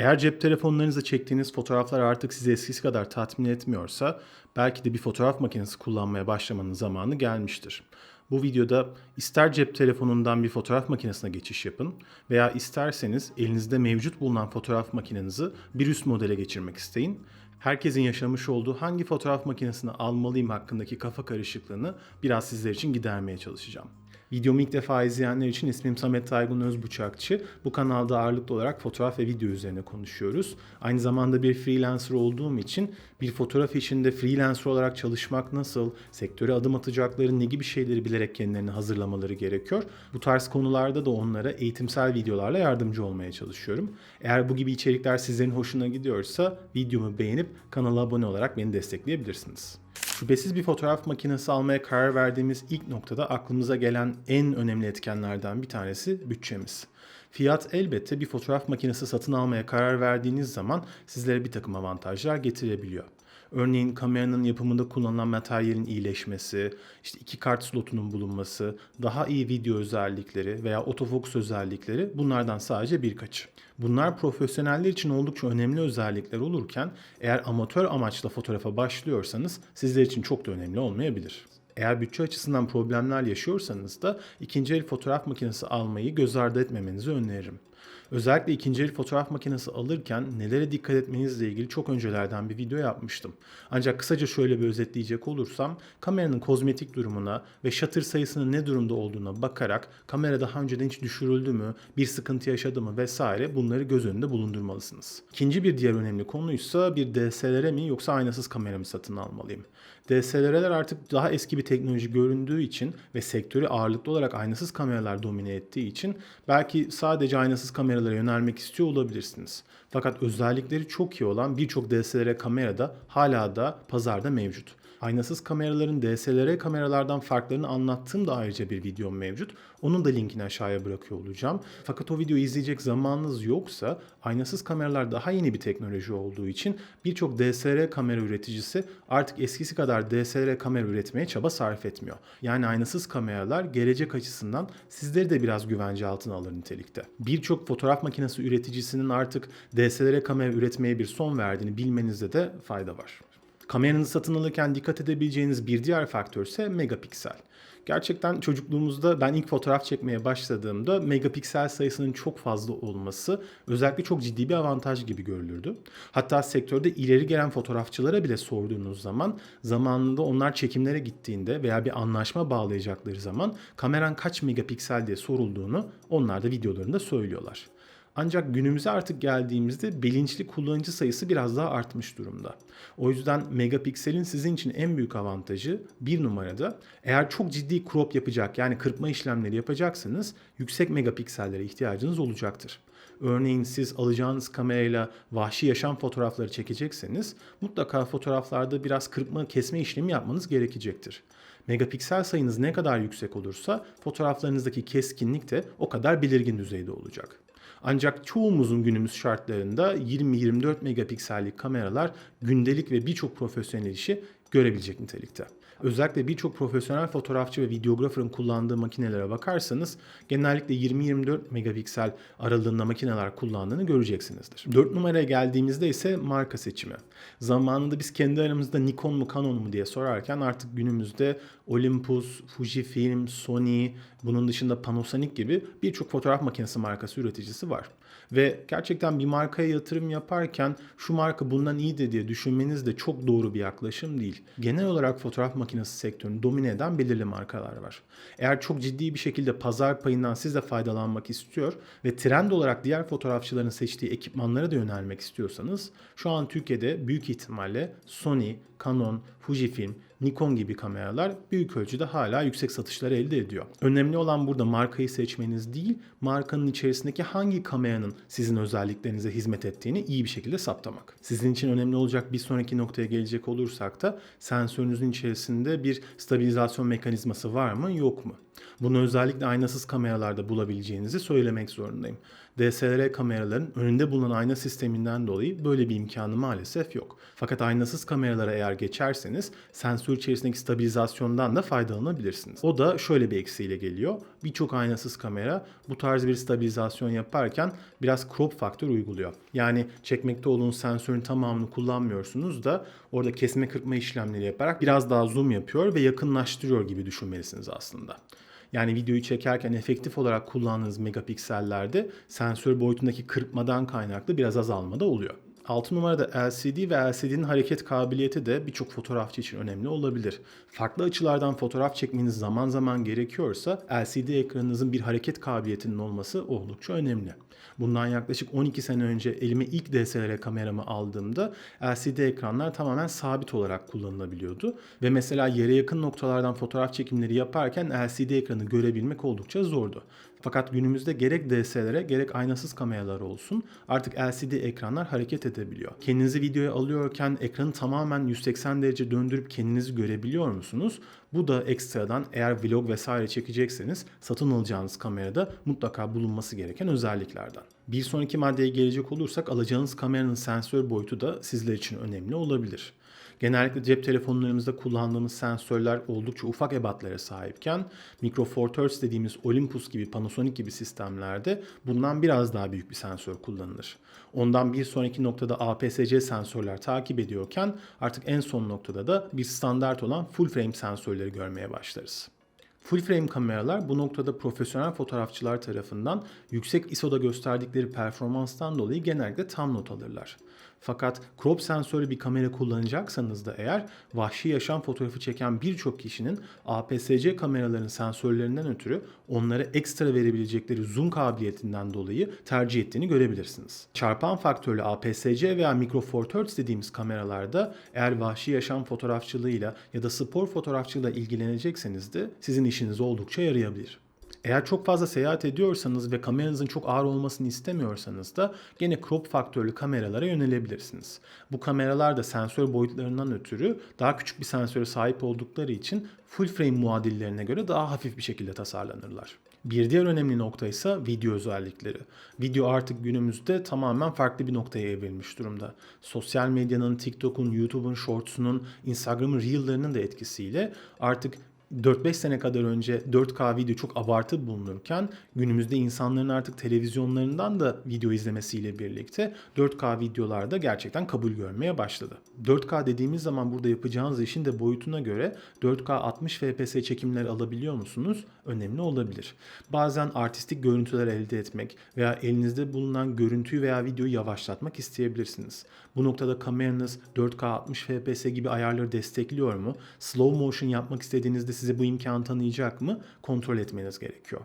Eğer cep telefonlarınızla çektiğiniz fotoğraflar artık sizi eskisi kadar tatmin etmiyorsa belki de bir fotoğraf makinesi kullanmaya başlamanın zamanı gelmiştir. Bu videoda ister cep telefonundan bir fotoğraf makinesine geçiş yapın veya isterseniz elinizde mevcut bulunan fotoğraf makinenizi bir üst modele geçirmek isteyin. Herkesin yaşamış olduğu hangi fotoğraf makinesini almalıyım hakkındaki kafa karışıklığını biraz sizler için gidermeye çalışacağım. Videomu ilk defa izleyenler için ismim Samet Taygun Özbuçakçı. Bu kanalda ağırlıklı olarak fotoğraf ve video üzerine konuşuyoruz. Aynı zamanda bir freelancer olduğum için bir fotoğraf işinde freelancer olarak çalışmak nasıl, sektöre adım atacakları ne gibi şeyleri bilerek kendilerini hazırlamaları gerekiyor. Bu tarz konularda da onlara eğitimsel videolarla yardımcı olmaya çalışıyorum. Eğer bu gibi içerikler sizlerin hoşuna gidiyorsa videomu beğenip kanala abone olarak beni destekleyebilirsiniz. Şüphesiz bir fotoğraf makinesi almaya karar verdiğimiz ilk noktada aklımıza gelen en önemli etkenlerden bir tanesi bütçemiz. Fiyat elbette bir fotoğraf makinesi satın almaya karar verdiğiniz zaman sizlere bir takım avantajlar getirebiliyor. Örneğin kameranın yapımında kullanılan materyalin iyileşmesi, işte iki kart slotunun bulunması, daha iyi video özellikleri veya otofokus özellikleri bunlardan sadece birkaçı. Bunlar profesyoneller için oldukça önemli özellikler olurken eğer amatör amaçla fotoğrafa başlıyorsanız sizler için çok da önemli olmayabilir. Eğer bütçe açısından problemler yaşıyorsanız da ikinci el fotoğraf makinesi almayı göz ardı etmemenizi öneririm. Özellikle ikinci el fotoğraf makinesi alırken nelere dikkat etmenizle ilgili çok öncelerden bir video yapmıştım. Ancak kısaca şöyle bir özetleyecek olursam kameranın kozmetik durumuna ve shutter sayısının ne durumda olduğuna bakarak kamera daha önceden hiç düşürüldü mü, bir sıkıntı yaşadı mı vesaire bunları göz önünde bulundurmalısınız. İkinci bir diğer önemli konuysa bir DSLR mi yoksa aynasız kamera mı satın almalıyım? DSLR'ler artık daha eski bir teknoloji göründüğü için ve sektörü ağırlıklı olarak aynasız kameralar domine ettiği için belki sadece aynasız kameralara yönelmek istiyor olabilirsiniz. Fakat özellikleri çok iyi olan birçok DSLR kamera da hala da pazarda mevcut. Aynasız kameraların DSLR kameralardan farklarını anlattığım da ayrıca bir videom mevcut. Onun da linkini aşağıya bırakıyor olacağım. Fakat o videoyu izleyecek zamanınız yoksa aynasız kameralar daha yeni bir teknoloji olduğu için birçok DSLR kamera üreticisi artık eskisi kadar DSLR kamera üretmeye çaba sarf etmiyor. Yani aynasız kameralar gelecek açısından sizleri de biraz güvence altına alır nitelikte. Birçok fotoğraf makinesi üreticisinin artık DSLR kamera üretmeye bir son verdiğini bilmenizde de fayda var. Kameranızı satın alırken dikkat edebileceğiniz bir diğer faktör ise megapiksel. Gerçekten çocukluğumuzda ben ilk fotoğraf çekmeye başladığımda megapiksel sayısının çok fazla olması özellikle çok ciddi bir avantaj gibi görülürdü. Hatta sektörde ileri gelen fotoğrafçılara bile sorduğunuz zaman zamanında onlar çekimlere gittiğinde veya bir anlaşma bağlayacakları zaman kameran kaç megapiksel diye sorulduğunu onlar da videolarında söylüyorlar. Ancak günümüze artık geldiğimizde bilinçli kullanıcı sayısı biraz daha artmış durumda. O yüzden megapikselin sizin için en büyük avantajı bir numarada eğer çok ciddi crop yapacak yani kırpma işlemleri yapacaksanız yüksek megapiksellere ihtiyacınız olacaktır. Örneğin siz alacağınız kamerayla vahşi yaşam fotoğrafları çekecekseniz mutlaka fotoğraflarda biraz kırpma kesme işlemi yapmanız gerekecektir. Megapiksel sayınız ne kadar yüksek olursa fotoğraflarınızdaki keskinlik de o kadar belirgin düzeyde olacak. Ancak çoğumuzun günümüz şartlarında 20-24 megapiksellik kameralar gündelik ve birçok profesyonel işi görebilecek nitelikte. Özellikle birçok profesyonel fotoğrafçı ve videograferın kullandığı makinelere bakarsanız genellikle 20-24 megapiksel aralığında makineler kullandığını göreceksinizdir. 4 numaraya geldiğimizde ise marka seçimi. Zamanında biz kendi aramızda Nikon mu Canon mu diye sorarken artık günümüzde Olympus, Fujifilm, Sony, bunun dışında Panasonic gibi birçok fotoğraf makinesi markası üreticisi var. Ve gerçekten bir markaya yatırım yaparken şu marka bundan iyidir diye düşünmeniz de çok doğru bir yaklaşım değil. Genel olarak fotoğraf makinesi sektörünü domine eden belirli markalar var. Eğer çok ciddi bir şekilde pazar payından siz de faydalanmak istiyor ve trend olarak diğer fotoğrafçıların seçtiği ekipmanlara da yönelmek istiyorsanız şu an Türkiye'de büyük ihtimalle Sony, Canon, Fujifilm, Nikon gibi kameralar büyük ölçüde hala yüksek satışları elde ediyor. Önemli olan burada markayı seçmeniz değil, markanın içerisindeki hangi kameranın sizin özelliklerinize hizmet ettiğini iyi bir şekilde saptamak. Sizin için önemli olacak bir sonraki noktaya gelecek olursak da sensörünüzün içerisinde bir stabilizasyon mekanizması var mı yok mu? Bunu özellikle aynasız kameralarda bulabileceğinizi söylemek zorundayım. DSLR kameraların önünde bulunan ayna sisteminden dolayı böyle bir imkanı maalesef yok. Fakat aynasız kameralara eğer geçerseniz sensör içerisindeki stabilizasyondan da faydalanabilirsiniz. O da şöyle bir eksiğiyle geliyor. Birçok aynasız kamera bu tarz bir stabilizasyon yaparken biraz crop faktör uyguluyor. Yani çekmekte olduğunuz sensörün tamamını kullanmıyorsunuz da orada kesme kırpma işlemleri yaparak biraz daha zoom yapıyor ve yakınlaştırıyor gibi düşünmelisiniz aslında. Yani videoyu çekerken efektif olarak kullandığınız megapiksellerde sensör boyutundaki kırpmadan kaynaklı biraz azalma da oluyor. 6 numarada LCD ve LCD'nin hareket kabiliyeti de birçok fotoğrafçı için önemli olabilir. Farklı açılardan fotoğraf çekmeniz zaman zaman gerekiyorsa LCD ekranınızın bir hareket kabiliyetinin olması oldukça önemli. Bundan yaklaşık 12 sene önce elime ilk DSLR kameramı aldığımda LCD ekranlar tamamen sabit olarak kullanılabiliyordu. Ve mesela yere yakın noktalardan fotoğraf çekimleri yaparken LCD ekranı görebilmek oldukça zordu. Fakat günümüzde gerek DSLR'e gerek aynasız kameralar olsun artık LCD ekranlar hareket edebiliyor. Kendinizi videoya alıyorken ekranı tamamen 180 derece döndürüp kendinizi görebiliyor musunuz? Bu da ekstradan eğer vlog vesaire çekecekseniz satın alacağınız kamerada mutlaka bulunması gereken özelliklerden. Bir sonraki maddeye gelecek olursak alacağınız kameranın sensör boyutu da sizler için önemli olabilir. Genellikle cep telefonlarımızda kullandığımız sensörler oldukça ufak ebatlara sahipken Micro Four Thirds dediğimiz Olympus gibi Panasonic gibi sistemlerde bundan biraz daha büyük bir sensör kullanılır. Ondan bir sonraki noktada APS-C sensörler takip ediyorken artık en son noktada da bir standart olan full frame sensörleri görmeye başlarız. Full frame kameralar bu noktada profesyonel fotoğrafçılar tarafından yüksek ISO'da gösterdikleri performanstan dolayı genellikle tam not alırlar. Fakat crop sensörü bir kamera kullanacaksanız da eğer vahşi yaşam fotoğrafı çeken birçok kişinin APS-C kameraların sensörlerinden ötürü onlara ekstra verebilecekleri zoom kabiliyetinden dolayı tercih ettiğini görebilirsiniz. Çarpan faktörlü APS-C veya Micro Four Thirds dediğimiz kameralarda eğer vahşi yaşam fotoğrafçılığıyla ya da spor fotoğrafçılığıyla ilgilenecekseniz de sizin işinize oldukça yarayabilir. Eğer çok fazla seyahat ediyorsanız ve kameranızın çok ağır olmasını istemiyorsanız da gene crop faktörlü kameralara yönelebilirsiniz. Bu kameralar da sensör boyutlarından ötürü daha küçük bir sensöre sahip oldukları için full frame muadillerine göre daha hafif bir şekilde tasarlanırlar. Bir diğer önemli nokta ise video özellikleri. Video artık günümüzde tamamen farklı bir noktaya evrilmiş durumda. Sosyal medyanın, TikTok'un, YouTube'un, Shorts'unun, Instagram'ın Reel'larının da etkisiyle artık 4-5 sene kadar önce 4K video çok abartı bulunurken günümüzde insanların artık televizyonlarından da video izlemesiyle birlikte 4K videolarda gerçekten kabul görmeye başladı. 4K dediğimiz zaman burada yapacağınız işin de boyutuna göre 4K 60 FPS çekimler alabiliyor musunuz? Önemli olabilir. Bazen artistik görüntüler elde etmek veya elinizde bulunan görüntüyü veya videoyu yavaşlatmak isteyebilirsiniz. Bu noktada kameranız 4K 60 FPS gibi ayarları destekliyor mu? Slow motion yapmak istediğinizde size bu imkanı tanıyacak mı? Kontrol etmeniz gerekiyor.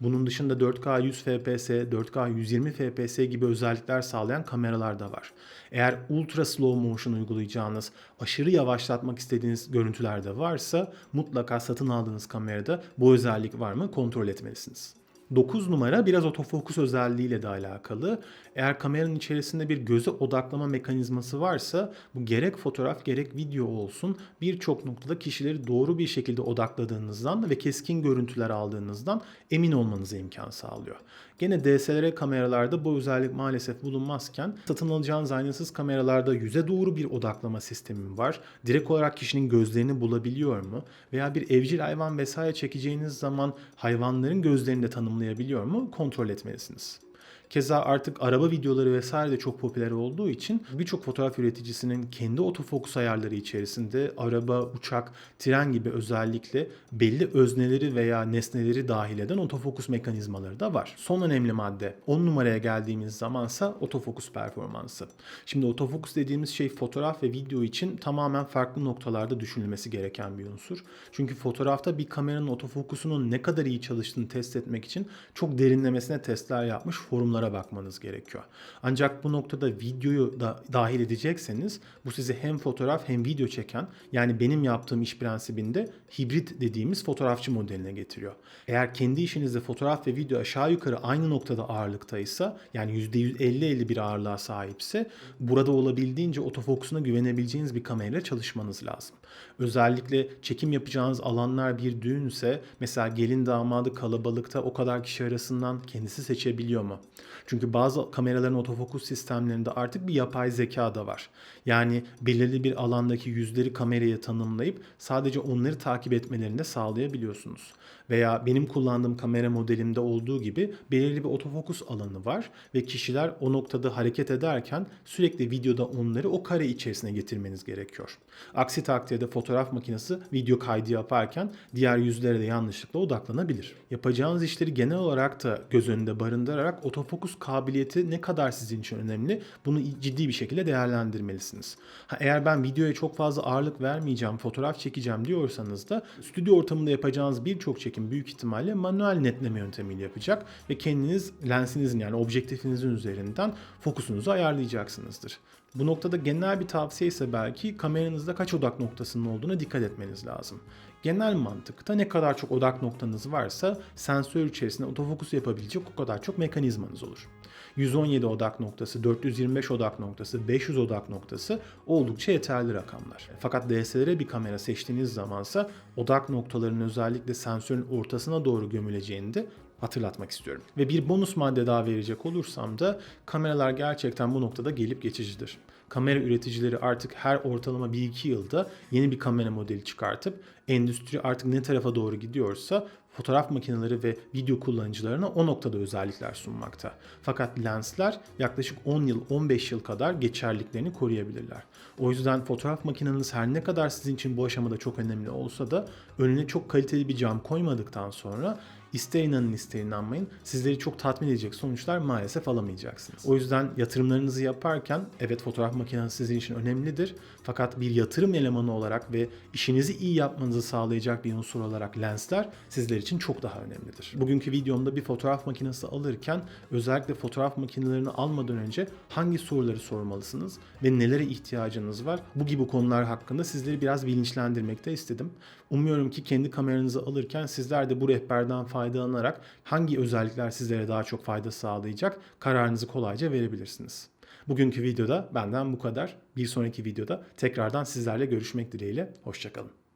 Bunun dışında 4K 100 FPS, 4K 120 FPS gibi özellikler sağlayan kameralar da var. Eğer ultra slow motion uygulayacağınız, aşırı yavaşlatmak istediğiniz görüntüler de varsa mutlaka satın aldığınız kamerada bu özellik var mı kontrol etmelisiniz. 9 numara biraz otofokus özelliğiyle de alakalı. Eğer kameranın içerisinde bir göze odaklama mekanizması varsa bu gerek fotoğraf gerek video olsun birçok noktada kişileri doğru bir şekilde odakladığınızdan ve keskin görüntüler aldığınızdan emin olmanıza imkan sağlıyor. Gene DSLR kameralarda bu özellik maalesef bulunmazken satın alacağınız aynasız kameralarda yüze doğru bir odaklama sistemi var. Direkt olarak kişinin gözlerini bulabiliyor mu? Veya bir evcil hayvan vesaire çekeceğiniz zaman hayvanların gözlerini de tanımlayabiliyor mu? Kontrol etmelisiniz. Keza artık araba videoları vesaire de çok popüler olduğu için birçok fotoğraf üreticisinin kendi otofokus ayarları içerisinde araba, uçak, tren gibi özellikle belli özneleri veya nesneleri dahil eden otofokus mekanizmaları da var. Son önemli madde 10 numaraya geldiğimiz zamansa otofokus performansı. Şimdi otofokus dediğimiz şey fotoğraf ve video için tamamen farklı noktalarda düşünülmesi gereken bir unsur. Çünkü fotoğrafta bir kameranın otofokusunun ne kadar iyi çalıştığını test etmek için çok derinlemesine testler yapmış forumlar konulara bakmanız gerekiyor. Ancak bu noktada videoyu da dahil edecekseniz bu size hem fotoğraf hem video çeken yani benim yaptığım iş prensibinde hibrit dediğimiz fotoğrafçı modeline getiriyor. Eğer kendi işinizde fotoğraf ve video aşağı yukarı aynı noktada ağırlıktaysa yani %50-50 bir ağırlığa sahipse burada olabildiğince otofokusuna güvenebileceğiniz bir kamerayla çalışmanız lazım. Özellikle çekim yapacağınız alanlar bir düğünse mesela gelin damadı kalabalıkta o kadar kişi arasından kendisi seçebiliyor mu? Çünkü bazı kameraların otofokus sistemlerinde artık bir yapay zeka da var. Yani belirli bir alandaki yüzleri kameraya tanımlayıp sadece onları takip etmelerini de sağlayabiliyorsunuz. Veya benim kullandığım kamera modelimde olduğu gibi belirli bir otofokus alanı var ve kişiler o noktada hareket ederken sürekli videoda onları o kare içerisine getirmeniz gerekiyor. Aksi takdirde fotoğraf makinesi video kaydı yaparken diğer yüzlere de yanlışlıkla odaklanabilir. Yapacağınız işleri genel olarak da göz önünde barındırarak otofokus kabiliyeti ne kadar sizin için önemli bunu ciddi bir şekilde değerlendirmelisiniz. Ha, eğer ben videoya çok fazla ağırlık vermeyeceğim, fotoğraf çekeceğim diyorsanız da stüdyo ortamında yapacağınız birçok çekim büyük ihtimalle manuel netleme yöntemiyle yapacak ve kendiniz lensinizin yani objektifinizin üzerinden fokusunuzu ayarlayacaksınızdır. Bu noktada genel bir tavsiye ise belki kameranızda kaç odak noktasının olduğuna dikkat etmeniz lazım. Genel mantıkta ne kadar çok odak noktanız varsa sensör içerisinde otofokus yapabilecek o kadar çok mekanizmanız olur. 117 odak noktası, 425 odak noktası, 500 odak noktası oldukça yeterli rakamlar. Fakat DSLR bir kamera seçtiğiniz zamansa odak noktalarının özellikle sensörün ortasına doğru gömüleceğini de hatırlatmak istiyorum. Ve bir bonus madde daha verecek olursam da kameralar gerçekten bu noktada gelip geçicidir. Kamera üreticileri artık her ortalama 1-2 yılda yeni bir kamera modeli çıkartıp endüstri artık ne tarafa doğru gidiyorsa fotoğraf makineleri ve video kullanıcılarına o noktada özellikler sunmakta. Fakat lensler yaklaşık 10 yıl, 15 yıl kadar geçerliliklerini koruyabilirler. O yüzden fotoğraf makineniz her ne kadar sizin için bu aşamada çok önemli olsa da önüne çok kaliteli bir cam koymadıktan sonra ister inanın ister inanmayın sizleri çok tatmin edecek sonuçlar maalesef alamayacaksınız. O yüzden yatırımlarınızı yaparken evet fotoğraf makinesi sizin için önemlidir. Fakat bir yatırım elemanı olarak ve işinizi iyi yapmanızı sağlayacak bir unsur olarak lensler sizler için çok daha önemlidir. Bugünkü videomda bir fotoğraf makinesi alırken özellikle fotoğraf makinelerini almadan önce hangi soruları sormalısınız ve nelere ihtiyacınız var? Bu gibi konular hakkında sizleri biraz bilinçlendirmekte istedim. Umuyorum ki kendi kameranızı alırken sizler de bu rehberden faydalanarak hangi özellikler sizlere daha çok fayda sağlayacak kararınızı kolayca verebilirsiniz. Bugünkü videoda benden bu kadar. Bir sonraki videoda tekrardan sizlerle görüşmek dileğiyle. Hoşçakalın.